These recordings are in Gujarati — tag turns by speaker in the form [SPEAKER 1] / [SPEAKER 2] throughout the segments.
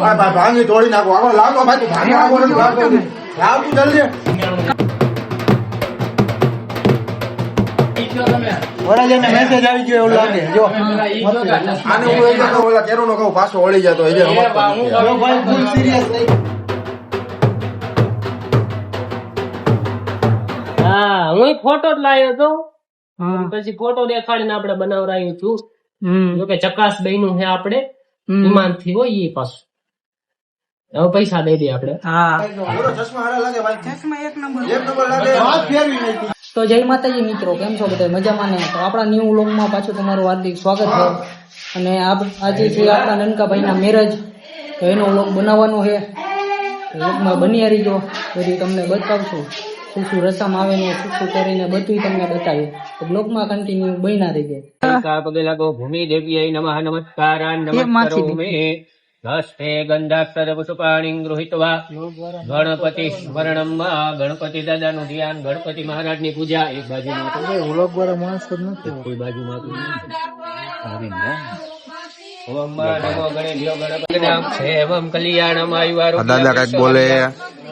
[SPEAKER 1] ભાઈ ભાંગી તોડી નાખો. આગળ લાવો ભાઈ તું ભાંગી નથી. લાવ તું જલ્દી.
[SPEAKER 2] મેસેજ આવી ગયો એવું લાગે. જો.
[SPEAKER 1] આને હું એ કહેતો ઓલા કેરોનો કહું પાછો વળી જતો એટલે સમજતો નથી.
[SPEAKER 2] જો ભાઈ ફૂલ સિરિયસ થઈ
[SPEAKER 3] હા હું ફોટો જ લાવ્યો હતો પછી ફોટો દેખાડીને આપણે બનાવરાયું છું. જોકે ચકાસ બન્યું છે આપણે. વિમાનથી હોય એ પાછું. હવે પૈસા દઈ દઈએ આપડે
[SPEAKER 4] હા.
[SPEAKER 1] બોલો, ચશ્મા હારા લાગે ભાઈ?
[SPEAKER 4] ચશ્મા એક નંબર
[SPEAKER 1] એક નંબર લાગે.
[SPEAKER 2] વાત ફેરવી નાખી.
[SPEAKER 4] તો જય માતાજી મિત્રો કેમ છો બધા? મજામાં ને? તો આપણા ન્યૂ વ્લોગમાં પાછું તમારું હાર્દિક સ્વાગત છે. અને આ- આજે છે આપણા નનકાભાઈના મેરેજ તો એનો વ્લોગ બનાવવાનો છે. વ્લોગમાં બની રહીજો. બધી તમને બતાવશું. શું શું રસમ આવે ને શું શું કરીને બધું તમને બતાવીએ. તો બ્લોગમાં કન્ટિન્યુ બન્યા રહી
[SPEAKER 3] પગે લાગો. ભૂમિ દેવી નમઃ નમસ્કાર નમસ્કારો મે હસ્તે ગંધાક્ષર પુષ્પાણી ગૃહિત્વા ગણપતિ સ્મરણમ ગણપતિ દાદાનું ધ્યાન ગણપતિ મહારાજની પૂજા એક બાજુ
[SPEAKER 2] વાળા માણસ જ નથી
[SPEAKER 3] કોઈ
[SPEAKER 5] દાદા કંઈક બોલે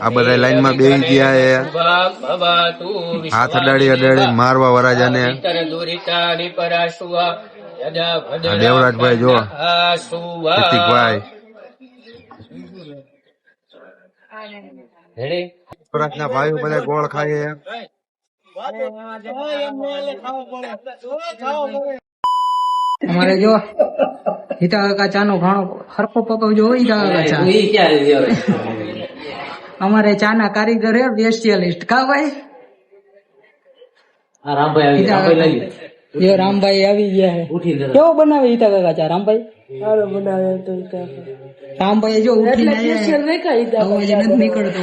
[SPEAKER 5] આ બધા લાઈનમાં બેસી ગયા છે હાથ અડાડી અડાડી મારવા વરાજાને આ દેવરાજભાઈ જો પ્રતિકભાઈ પ્રાર્થના ભાઈઓ બધા ગોળ ખાય છે.
[SPEAKER 4] અમારે જો હિતા કાકા ચાનો ઘણો હરખો પકવજો હિતા કાકા ચા. અમારે ચાના કારીગર હે સ્પેશિયલિસ્ટ કા ભાઈ? કાકા. જો રામભાઈ આવી ગયા છે કેવો બનાવે ઈતા કાકા ચા રામભાઈ? બનાવે તો રામભાઈ જો ઉઠીને. અવાજ નથી નીકળતો.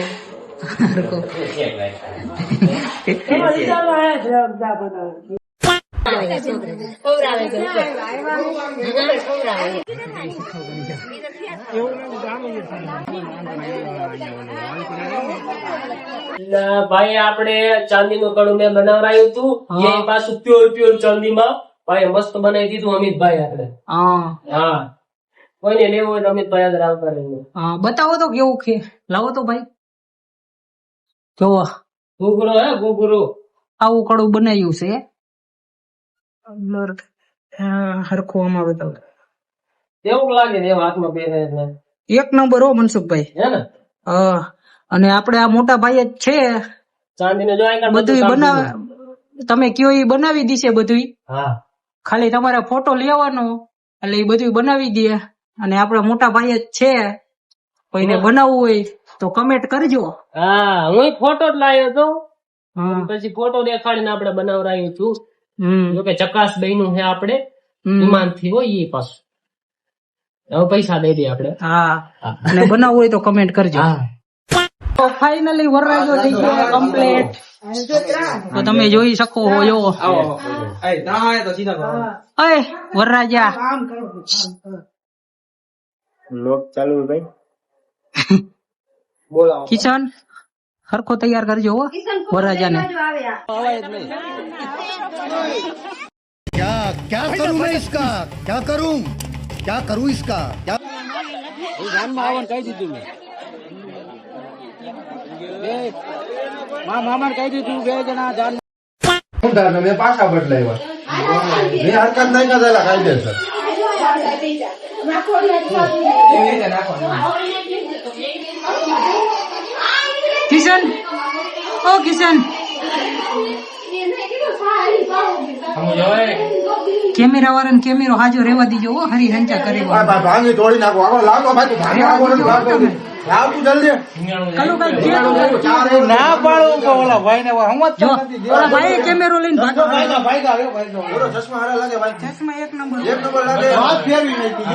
[SPEAKER 3] ભાઈ આપણે ચાંદી નું કડું મેં બનાવરાયું હતું. એ પાછું પ્યોર પ્યોર ચાંદીમાં. ભાઈ મસ્ત બનાવી દીધું અમિતભાઈ આપણે.
[SPEAKER 4] હા.
[SPEAKER 3] હા. કોઈને લેવું હોય તો અમિતભાઈ આગળ આવતા
[SPEAKER 4] રહીને. બતાવો તો કેવું છે? લાવો તો ભાઈ. જોવો.
[SPEAKER 3] ઘૂઘરો હે ઘૂઘરો.
[SPEAKER 4] આવું કડું બનાવ્યું છે. બ્લર હરખું આમાં તો
[SPEAKER 3] કેવું લાગે એવા હાથમાં પહેરે એટલે?
[SPEAKER 4] એક નંબર હો મનસુખભાઈ.
[SPEAKER 3] હે ને?
[SPEAKER 4] હા અને આપણે આ મોટા ભાઈ જ છે.
[SPEAKER 3] ચાંદીને જો આ
[SPEAKER 4] બધું બનાવ તમે કયો એ બનાવી દીશે બધું
[SPEAKER 3] હા.
[SPEAKER 4] ખાલી તમારે ફોટો લેવાનો એટલે એ બધું બનાવી દે. અને આપણે મોટા ભાઈ જ છે. કોઈને બનાવવું હોય તો કમેન્ટ કરજો.
[SPEAKER 3] હા હું ફોટો જ લાવ્યો
[SPEAKER 4] તો.
[SPEAKER 3] પછી ફોટો દેખાડીને આપણે બનાવરાયું છું. જો કે ચકાસ બન્યું છે આપણે વિમાનથી હોય એ પાછું. હવે પૈસા દઈ દઈએ આપણે.
[SPEAKER 4] હા. અને બનાવવું હોય તો કમેન્ટ કરજો. તો ફાઇનલી વરરાજો થઈ ગયો કમ્પ્લીટ તો તમે જોઈ શકો હો જો. અય વરરાજા.
[SPEAKER 2] લોક ચાલુ ભાઈ. બોલા
[SPEAKER 4] કિશન? હરખો તૈયાર કરજો હો વરરાજાને
[SPEAKER 6] क्या क्या करूं मैं इसका क्या करूं क्या करूं इसका क्या
[SPEAKER 1] ઊંધા ને મેં પાછા બદલાવ્યા મેં હરકત નહીં કરેલા કાયદેસર
[SPEAKER 4] કિશન? ઓ કિશન. કેમેરા વાળાને કેમેરો હાજો રહેવા દીજો હો હરી હંચા કરી
[SPEAKER 1] ભાંગી તોડી નાખો. આગળ લાવો ભાઈ તું. લાવ. તું જલ્દી.
[SPEAKER 2] ના પાડું ઓલા ભાઈ ને સમજ
[SPEAKER 4] ભાઈ કેમેરો લઈને ભાગો
[SPEAKER 1] ચશ્મા હારા લાગે ભાઈ.
[SPEAKER 4] ચશ્મા એક નંબર.
[SPEAKER 1] એક નંબર લાગે.
[SPEAKER 2] વાત ફેરવી નાખી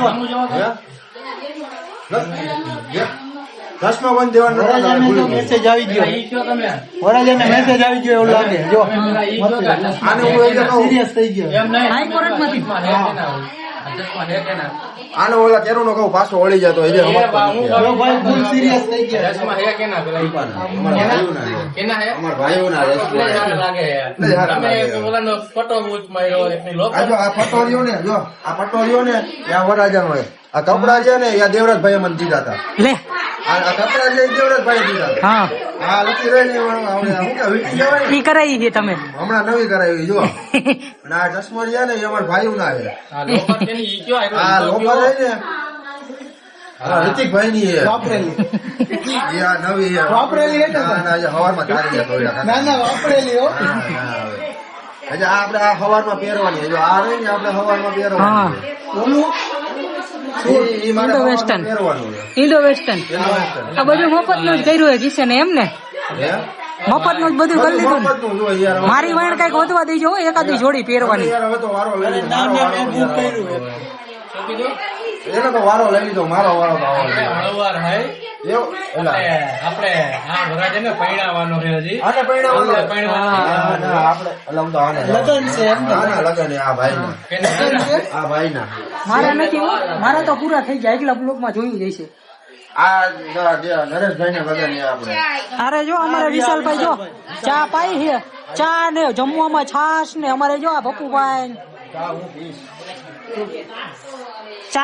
[SPEAKER 2] જો.
[SPEAKER 1] ચશ્મા કોઈને દેવાના.
[SPEAKER 2] મેસેજ આવી ગયો. વરાજાને મેસેજ આવી ગયો એવું લાગે. જો
[SPEAKER 1] આને હું
[SPEAKER 2] સિરિયસ થઈ ગયો.
[SPEAKER 4] હાઈકોર્ટમાંથી
[SPEAKER 1] આને ઓલા કેરોનો કહું પાછો ઓળી જતો એટલે
[SPEAKER 2] ભાઈ ફૂલ સિરિયસ થઈ ગયો.
[SPEAKER 1] અમારા હારા લાગે. આ જો આ પટોરીઓ ને જો આ પટોરીઓ ને ત્યાં વરાજા નો આ કપડા છે ને એ દેવરાજ ભાઈ મને દીધા હતા.
[SPEAKER 4] હા.
[SPEAKER 1] આ રહી ને આપણે શું કે વીટી કહેવાય ને
[SPEAKER 4] ઈ કરાવી છે તમે.
[SPEAKER 1] હમણાં નવી કરાવી જો. અને આ ચશ્મો છે ને એ અમારા ભાઈ ના છે
[SPEAKER 3] આ લોફર છે ને ઈ કયો આવ્યો?
[SPEAKER 1] આ લોફર છે ને હા ઋતિકભાઈ ની
[SPEAKER 2] વાપરેલી.
[SPEAKER 1] આ નવી
[SPEAKER 2] વાપરેલી એટલે
[SPEAKER 1] ના ના એ હવારમાં તારી
[SPEAKER 2] ના ના વાપરેલી હો.
[SPEAKER 1] ના, ના, હવે. હજી આ આપણે આ હવારમાં પહેરવાની. જો આ રહી ને આપણે હવારમાં પહેરવાની પહેરવાનું છે. Indo western.
[SPEAKER 4] આ બધું મફતનું જ કર્યું હોય કિશન એમ ને
[SPEAKER 1] હે?
[SPEAKER 4] મફતનું જ બધું કરી લીધું. મારી વાણ કંઈક વધવા દેજો એકાદી જોડી પહેરવાની.
[SPEAKER 1] એને તો વારો લઈ લીધો મારો વારો તો છે.
[SPEAKER 3] હળવાર હે
[SPEAKER 1] એવું? એટલે
[SPEAKER 3] આપણે આ વરાજે ને પૈણાવાનો છે હજી.
[SPEAKER 1] આને પૈણાવાનો
[SPEAKER 3] આને પરણાવવાનો.
[SPEAKER 1] ના, ના, આપણે એટલે હું તો આને
[SPEAKER 2] લગન છે એમ ને?
[SPEAKER 1] ભાઈ ના, લગન છે, આ ભાઈ ના
[SPEAKER 4] મારા નથી હો. મારા તો પૂરા થઈ જાય. એકલા બ્લોકમાં જોયું જઈશે
[SPEAKER 1] આ ના, જે લગન છે આપણે.
[SPEAKER 4] અરે જો અમારે વિશાલભાઈ જો. ચા પાઈ છે. ચા ને જમવામાં છાશ ને અમારે જો આ પપ્પુભાઈ ચા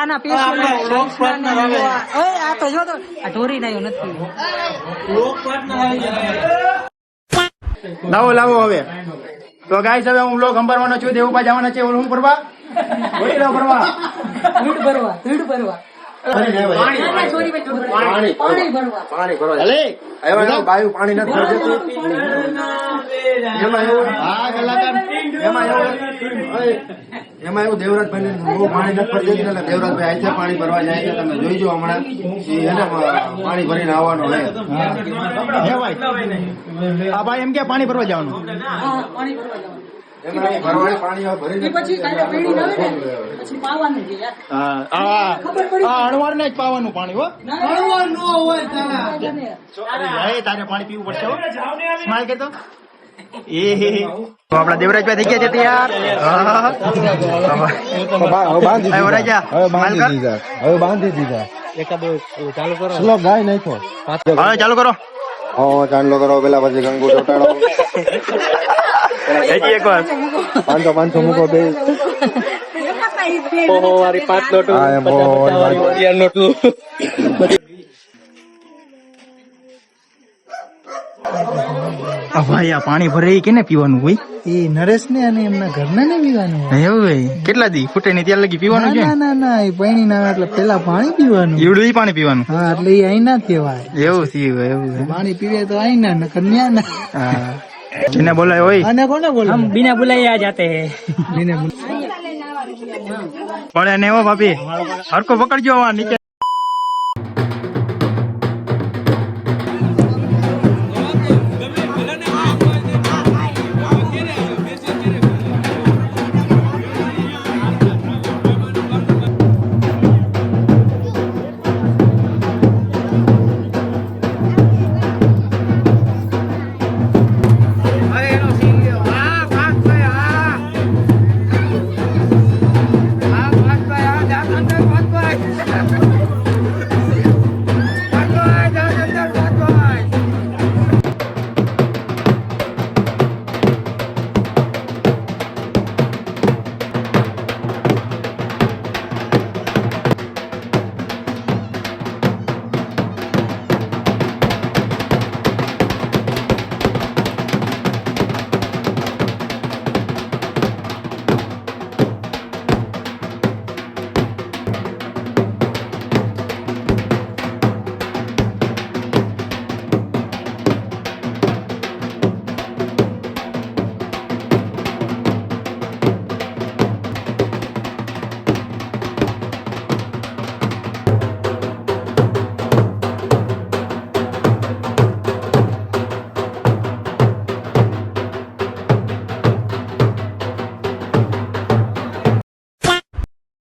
[SPEAKER 4] ના પેશિયલ આ તો જો તો આ ઢોરી નાયું નથી.
[SPEAKER 2] લાવો લાવો હવે. તો ગાય હવે હું લોક સંભાળવાનો છું દેવુપા જવાના છે ઓલું ફરવા ફરવા
[SPEAKER 4] ભરવા? ભરવા. ના, ના, ભરવા.
[SPEAKER 1] પાણી. એમાં એવું
[SPEAKER 2] હા કલાકાર.
[SPEAKER 1] એમાં એવું ઓય, એમાં એવું દેવરાજભાઈ બહુ પાણી નથી ભરતી. એટલે દેવરાજભાઈ છે પાણી ભરવા જાય છે. તમે જોઈજો હમણાં. એને પાણી ભરીને આવવાનું છે.
[SPEAKER 2] હે. ભાઈ. આ ભાઈ એમ કે પાણી ભરવા જવાનું?
[SPEAKER 4] પાણી ભરવા જવાનું.
[SPEAKER 1] એમાં અહીં ભરવાડી પાણી હવે ભરીને
[SPEAKER 4] એ પછી કાલે પેઢી ના આવે ને પછી પાવાનું છે યાર
[SPEAKER 2] હા હા હા. અણવાર ને જ પાવાનું પાણી હો. અણવાર નો. હોય તારા. તારે. પાણી પીવું પડશે સ્માઈલ કરતો એ હે હે. તો આપડા દેવરાજભાઈ થઈ ગયા છે તૈયાર. હવે કર.
[SPEAKER 1] બાંધી દીધા. ચલો ગાય
[SPEAKER 2] ચાલુ કરો.
[SPEAKER 1] હા ચાંદલો કરો પેલા પછી ગંગુ ચોટાડો.
[SPEAKER 2] હજી એક વાર
[SPEAKER 1] પાંચસો પાંચસો મૂકો બે
[SPEAKER 2] ભાઈ આ પાણી ભરે કે કેને પીવાનું હોય
[SPEAKER 7] એ નરેશ ને અને એમના ઘરના ને પીવાનું.
[SPEAKER 2] એવું ભાઈ. કેટલા દી? ફૂટે ને ત્યાં લગી પીવાનું છે
[SPEAKER 7] ના ના ના એ પૈણી ના એટલે પેલા પાણી પીવાનું.
[SPEAKER 2] એવડું ઈ પાણી પીવાનું?
[SPEAKER 7] હા એટલે એ અહીં ના કહેવાય.
[SPEAKER 2] એવું થયું એવું
[SPEAKER 7] પાણી પીવે તો અહીં ના કન્યા ન્યા ના.
[SPEAKER 2] હા. જેને બોલાય હોય
[SPEAKER 7] અને કોને બોલે
[SPEAKER 4] बिना बुलाए आ जाते हैं
[SPEAKER 7] બીને બોલે.
[SPEAKER 2] પડે ને એવો ભાભી હરકો પકડજો આ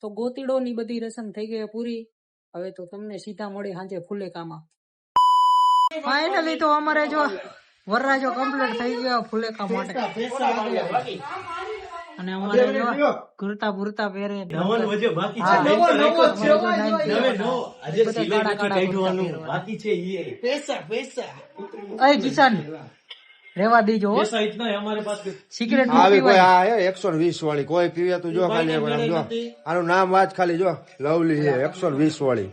[SPEAKER 4] તો ગોતીડો ની બધી રસમ થઈ ગઈ પૂરી. હવે તો તમને સીધા મળી સાંજે ફુલેકામાં ફાઇનલી તો અમારે જો વરરાજો કમ્પ્લીટ થઈ ગયો ફુલેકા માટે. અને અમારે જો કુર્તા પુરતા પહેરે. હા. અમારે પૈસા પૈસા બધા કાળા
[SPEAKER 8] રેવા દીજો સિગરેટ
[SPEAKER 1] આવી કોઈ આ હે એકસો વીસ વાળી કોઈ પીવે તો જો ખાલી એક જો. આનું નામ વાંચ ખાલી જો લવલી છે એકસો વીસ વાળી.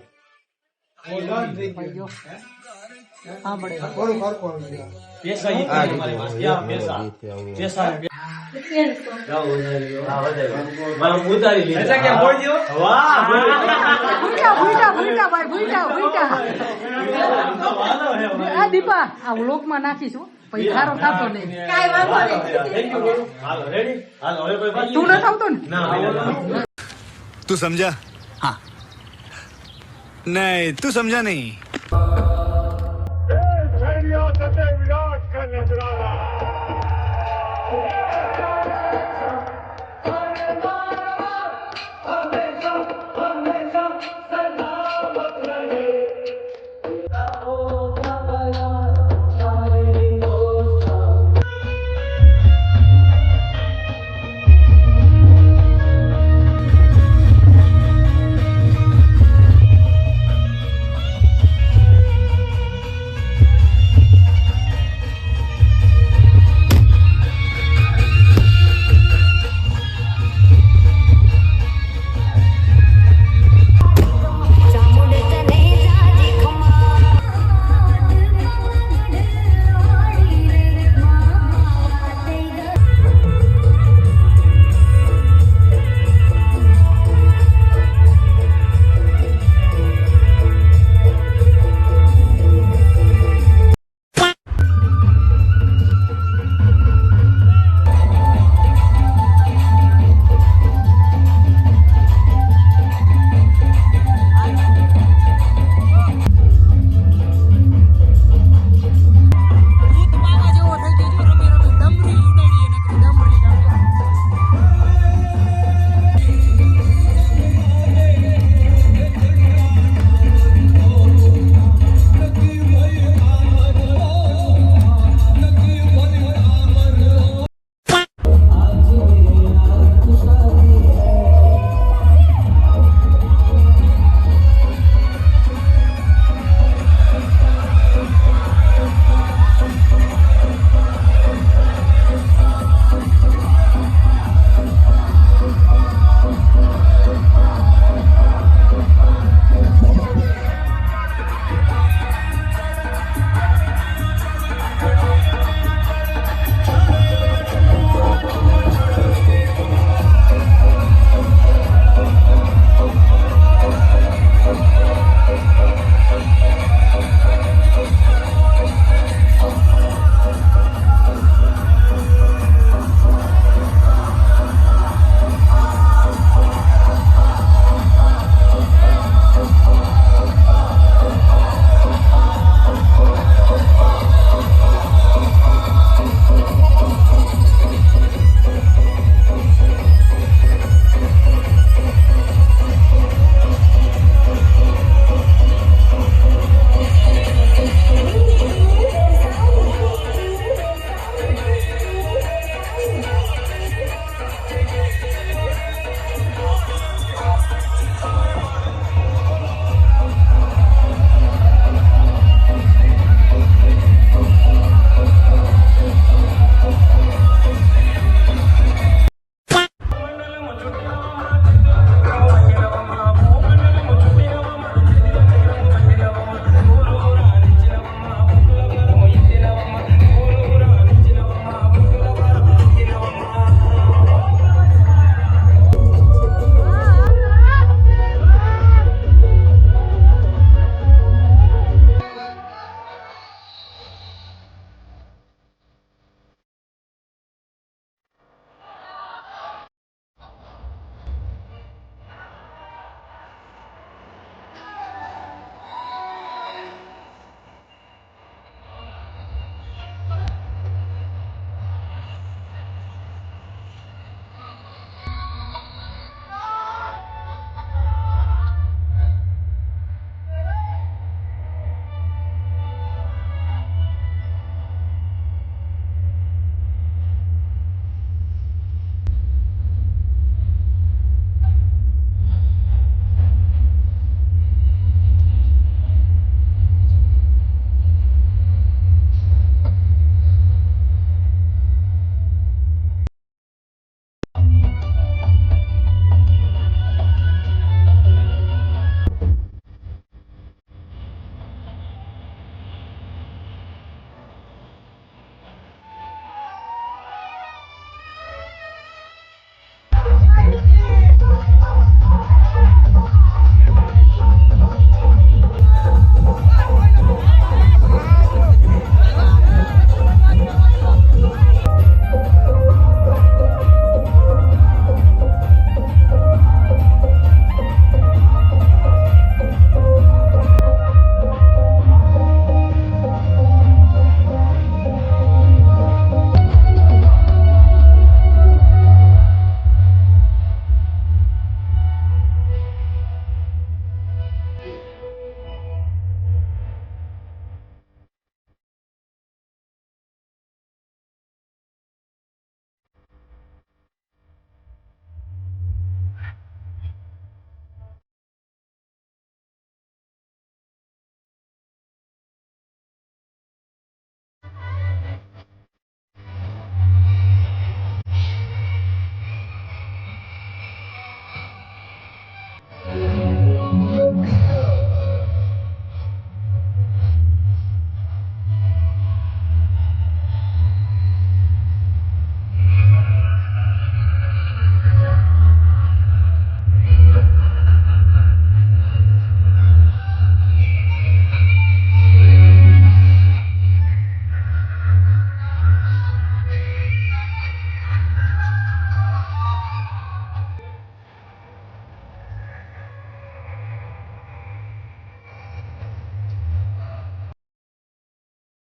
[SPEAKER 8] દીપા.
[SPEAKER 1] આ લોકમાં
[SPEAKER 8] ભૂટા પૈસારો થતો નહીં. કાઈ વાંધો નહીં. હાલો રેડી હાલો હવે કોઈ તું ન? થતો ને.
[SPEAKER 9] ના. તું સમજા? હા. નહીં તું સમજા નહીં.